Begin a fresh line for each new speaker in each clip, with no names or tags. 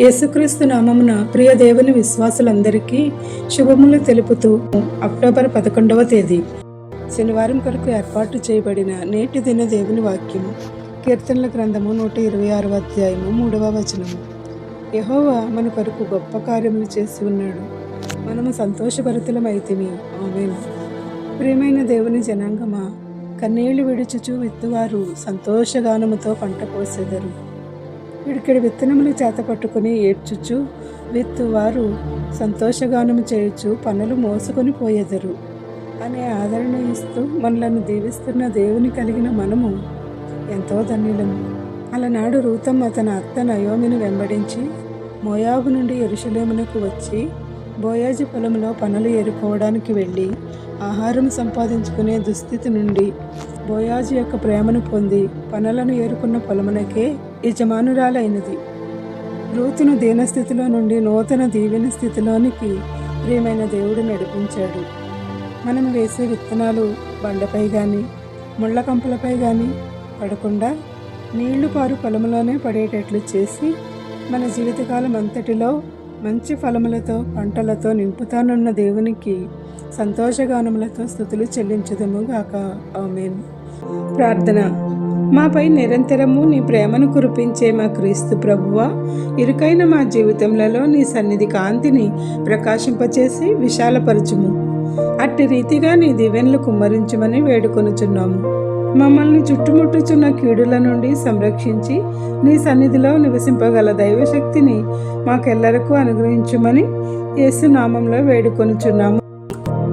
యేసుక్రీస్తు నామమున ప్రియ దేవుని విశ్వాసులందరికీ శుభములు తెలుపుతూ అక్టోబర్ పదకొండవ తేదీ. శనివారం కొరకు ఏర్పాటు చేయబడిన నేటి దిన దేవుని వాక్యము కీర్తనల గ్రంథము నూట ఇరవై ఆరవ అధ్యాయము మూడవ వచనము. యహోవా మన కొరకు గొప్ప కార్యములు చేసి ఉన్నాడు. మనము సంతోషభరితులమైతిమి. ఆమెను. ప్రియమైన దేవుని జనాంగమా కన్నీళ్ళు విడుచుచు విత్తువారు సంతోషగానముతో పంట పోసెదరు ఇక్కడి విత్తనములు చేత పట్టుకుని ఏడ్చుచు విత్తువారు సంతోషగానము చేయొచ్చు పనులు మోసుకొని పోయెదరు. అనే ఆదరణ ఇస్తూ మనలను దీవిస్తున్న దేవుని కలిగిన మనము ఎంతో ధన్యులము. అలనాడు రూతమ్మ తన అత్త నయోమిని వెంబడించి మోయాబు నుండి ఎరుషలేమునకు వచ్చి బోయాజు పొలంలో పనులు ఏరుకోవడానికి వెళ్ళి ఆహారం సంపాదించుకునే దుస్థితి నుండి బోయాజు యొక్క ప్రేమను పొంది పనులను ఏరుకున్న పొలమునకే యజమానురాలైనది. రూతును దీనస్థితిలో నుండి నూతన దీవెన స్థితిలోనికి ప్రియమైన దేవుడు నడిపించాడు. మనం వేసే విత్తనాలు బండపై కానీ ముళ్ళ కంపలపై కానీ పడకుండా నీళ్ళు పారు పొలంలోనే పడేటట్లు చేసి మన జీవితకాలం అంతటిలో మంచి ఫలములతో పంటలతో నింపుతానున్న దేవునికి సంతోషగానములతో స్థుతులు చెల్లించదము గాక. ఆమెన్. ప్రార్థన. మాపై నిరంతరము నీ ప్రేమను కురిపించే మా క్రీస్తు ప్రభువ ఇరుకైన మా జీవితంలో నీ సన్నిధి కాంతిని ప్రకాశింపచేసి విశాలపరచుము. అట్టి రీతిగా నీ దివెన్లు కుమ్మరించమని వేడుకొనుచున్నాము. మమ్మల్ని చుట్టుముట్టుచున్న కీడుల నుండి సంరక్షించి నీ సన్నిధిలో నివసింపగల దైవశక్తిని మాకెల్లరకు అనుగ్రహించుమని యేసునామంలో వేడుకొనుచున్నాము.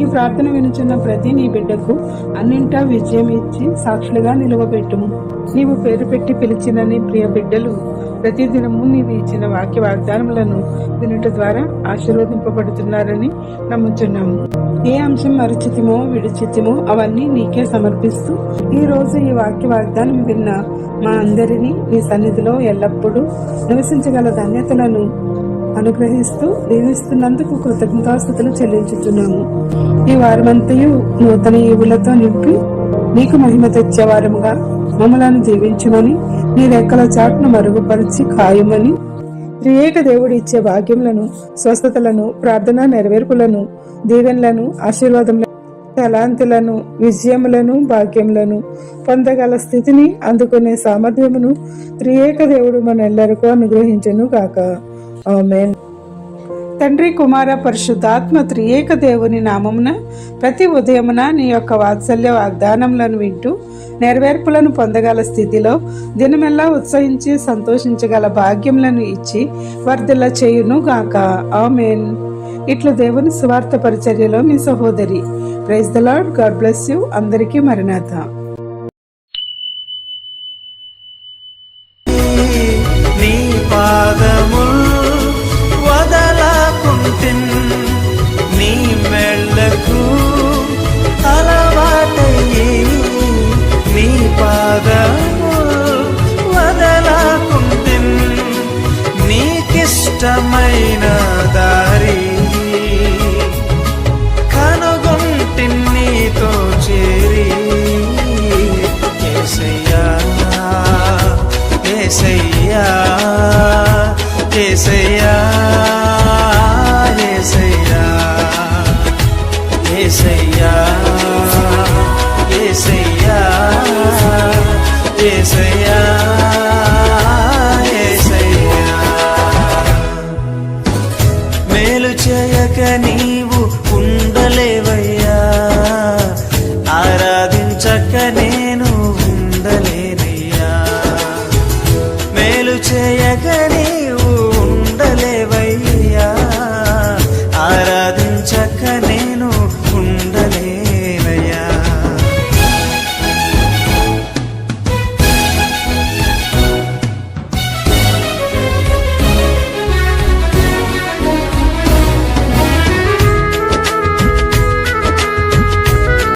ఈ ప్రార్థన వినుచున్న ప్రతి నీ బిడ్డకు అన్నింటా విజయం ఇచ్చి సాక్షులుగా నిలువబెట్టుము. నీవు పేరు పెట్టి పిలిచిన నీ ప్రియ బిడ్డలు ప్రతిదినము నీవు ఇచ్చిన వాక్య వాగ్దానములను వినుట ద్వారా ఆశీర్వదింపబడుతున్నారని నమ్ముచున్నాము. ఏ అంశం మరుచితిమో విడిచితిమో అవన్నీ నీకే సమర్పిస్తూ ఈ రోజు ఈ వాక్య వాగ్దానం విన్న మా అందరినీ నీ సన్నిధిలో ఎల్లప్పుడూ నివసించగల ధన్యతలను అనుగ్రహిస్తూ దీవిస్తున్నందుకు కృతజ్ఞతాస్థుతులు చెల్లించుతున్నాము ఈ వారమంతయు నూతన ఈవులతో నింపి నీకు మహిమ తెచ్చేవారముగా మమ్మలను దీవించమని నీ రెక్కల చాటును మరుగుపరిచి ఖాయమని త్రియేక దేవుడు ఇచ్చే భాగ్యములను స్వస్థతలను ప్రార్థన నెరవేర్పులను దీవెనలను ఆశీర్వాదములను తలాంతులను విజయములను భాగ్యములను పొందగల స్థితిని అందుకునే సామర్థ్యమును త్రియేక దేవుడు మనెల్లరికూ అనుగ్రహించను కాక ఆమెన్. తండ్రి కుమార పరిశుద్ధాత్మ త్రియేక దేవుని నామమున ప్రతి ఉదయమున నీ యొక్క వాత్సల్య వాగ్దానములను వింటూ నెరవేర్పులను పొందగల స్థితిలో దినమెల్లా ఉత్సహించి సంతోషించగల భాగ్యములను ఇచ్చి వర్ధల చేయును గాక. ఆమెన్. ఇట్లు దేవుని సువార్త పరిచర్యలో మీ సహోదరి. Praise the Lord God bless you. అందరికీ మరణాత. within ఏసయ్యా ఏసయ్యా ఏసయ్యా మేలు చేయకని